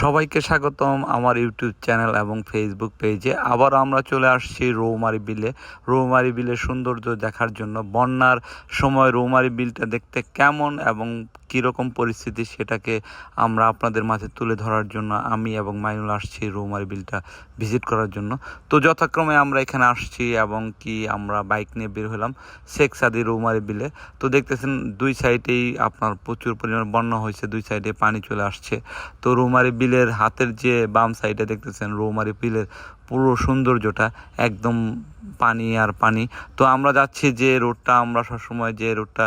সবাইকে স্বাগতম আমার ইউটিউব চ্যানেল এবং ফেসবুক পেজে। আবার আমরা চলে আসছি রৌমারি বিলে। রৌমারি বিলের সৌন্দর্য দেখার জন্য বন্যার সময় রৌমারি বিলটা দেখতে কেমন এবং কীরকম পরিস্থিতি সেটাকে আমরা আপনাদের মাঝে তুলে ধরার জন্য আমি এবং মাইনুল আসছি রৌমারি বিলটা ভিজিট করার জন্য। তো যথাক্রমে আমরা এখানে আসছি এবং কি আমরা বাইক নিয়ে বের হলাম শেখ সাদি রৌমারি বিলে। তো দেখতেছেন দুই সাইডেই আপনার প্রচুর পরিমাণ বন্যা হয়েছে, দুই সাইডে পানি চলে আসছে। তো রৌমারি বিলের হাতের যে বাম সাইডে দেখতেছেন রৌমারি বিলের পুরো সৌন্দর্যটা একদম পানি আর পানি। তো আমরা যাচ্ছি যে রোডটা, আমরা সবসময় যে রোডটা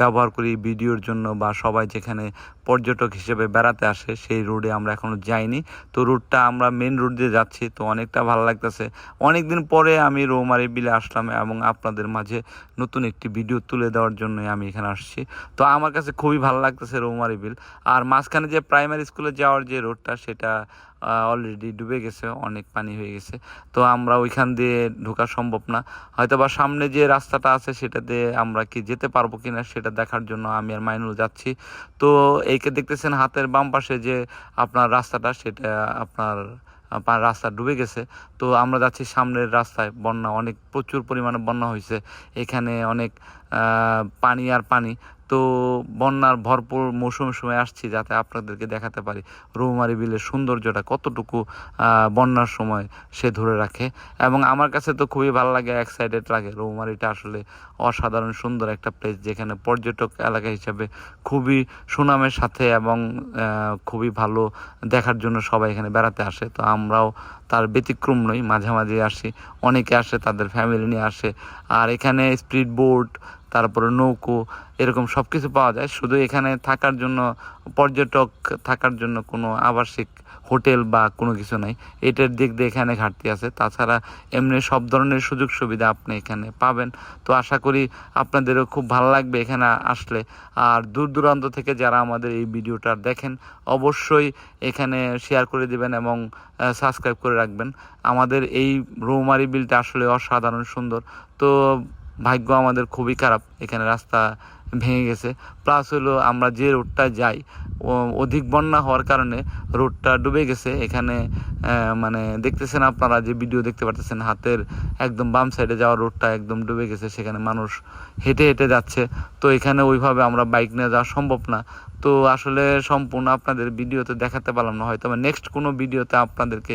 ব্যবহার করি ভিডিওর জন্য বা সবাই যেখানে পর্যটক হিসেবে বেড়াতে আসে, সেই রোডে আমরা এখনও যাইনি। তো রোডটা আমরা মেন রোড দিয়ে যাচ্ছি, তো অনেকটা ভালো লাগতেছে। অনেকদিন পরে আমি রৌমারি বিলে আসলাম এবং আপনাদের মাঝে নতুন একটি ভিডিও তুলে দেওয়ার জন্যই আমি এখানে আসছি। তো আমার কাছে খুবই ভালো লাগতেছে রৌমারি বিল। আর মাঝখানে যে প্রাইমারি স্কুলে যাওয়ার যে রোডটা সেটা অলরেডি ডুবে গেছে, অনেক পানি হয়ে গেছে। তো আমরা ওইখান দিয়ে ঢোকা সম্ভব না। হয়তো বা সামনে যে রাস্তাটা আছে, সেটা দিয়ে আমরা কি যেতে পারব কিনা, সেটা দেখার জন্য আমি আর মাইনুল যাচ্ছি। তো এইকে দেখতেছেন হাতের বাম পাশে যে আপনার রাস্তাটা সেটা আপনার রাস্তা ডুবে গেছে। তো আমরা যাচ্ছি সামনের রাস্তায়। বন্যা অনেক, প্রচুর পরিমাণে বন্যা হয়েছে। এখানে অনেক পানি আর পানি। তো বন্যার ভরপুর মৌসুমের সময় আসছি যাতে আপনাদেরকে দেখাতে পারি রৌমারি বিলের সৌন্দর্যটা কতটুকু বন্যার সময় সে ধরে রাখে। এবং আমার কাছে তো খুবই ভালো লাগে এক্সাইটেড লাগে। রৌমারিটা আসলে অসাধারণ সুন্দর একটা প্লেস যেখানে পর্যটক এলাকা হিসাবে খুবই সুনামের সাথে এবং খুবই ভালো দেখার জন্য সবাই এখানে বেড়াতে আসে। তো আমরাও তার ব্যতিক্রম নই মাঝে মাঝে আসি, অনেকে আসে তাদের ফ্যামিলি নিয়ে আসে। আর এখানে স্পিড বোট তারপরে নৌকো, এরকম সব কিছু পাওয়া যায়। শুধু এখানে থাকার জন্য, পর্যটক থাকার জন্য কোনো আবাসিক হোটেল বা কোনো কিছু নাই। এটার দিক দিয়ে এখানে ঘাটতি আছে। তাছাড়া এমনি সব ধরনের সুযোগ সুবিধা আপনি এখানে পাবেন। তো আশা করি আপনাদেরও খুব ভালো লাগবে এখানে আসলে। আর দূর দূরান্ত থেকে যারা আমাদের এই ভিডিওটা দেখেন, অবশ্যই এখানে শেয়ার করে দিবেন এবং সাবস্ক্রাইব করে রাখবেন। আমাদের এই রৌমারি বিলটা আসলে অসাধারণ সুন্দর। তো ভাগ্য আমাদের খুবই খারাপ। এখানে রাস্তা ভেঙে গেছে। প্লাস হলো আমরা যে রোডটা যাই অধিক বন্যা হওয়ার কারণে রোডটা ডুবে গেছে। এখানে মানে দেখতেছেন আপনারা যে ভিডিও দেখতে পারতেছেন, হাতের একদম বাম সাইডে যাওয়া রোডটা একদম ডুবে গেছে। সেখানে মানুষ হেঁটে হেঁটে যাচ্ছে। তো এখানে ওইভাবে আমরা বাইক নিয়ে যাওয়া সম্ভব না। তো আসলে সম্পূর্ণ আপনাদের ভিডিওতে দেখাতে পারলাম না। হয়তো নেক্সট কোনো ভিডিওতে আপনাদেরকে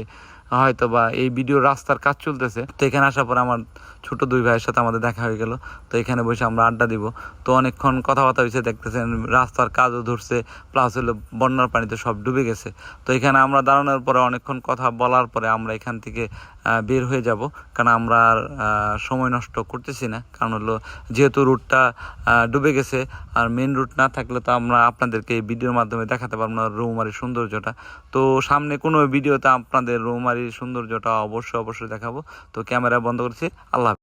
হয়তো বা এই ভিডিও রাস্তার কাজ চলতেছে। তো এখানে আসার পর আমার ছোট দুই ভাইয়ের সাথে আমাদের দেখা হয়ে গেল। তো এখানে বসে আমরা আড্ডা দিব। তো অনেকক্ষণ কথাবার্তা হয়েছে, দেখতেছেন রাস্তার কাজও ধরছে প্লাস হলো বন্যার পানিতে সব ডুবে গেছে। তো এখানে আমরা দাঁড়ানোর পরে অনেকক্ষণ কথা বলার পরে আমরা এখান থেকে বের হয়ে যাব। কারণ আমরা আর সময় নষ্ট করতেছি না। কারণ হলো যেহেতু রুটটা ডুবে গেছে, আর মেন রুট না থাকলে তো আমরা আপনাদেরকে এই ভিডিওর মাধ্যমে দেখাতে পারব না রৌমারির সৌন্দর্যটা। তো সামনে কোনো ভিডিওতে আপনাদের রৌমারির সৌন্দর্যটা অবশ্যই অবশ্যই দেখাবো তো ক্যামেরা বন্ধ করছি আল্লাহ।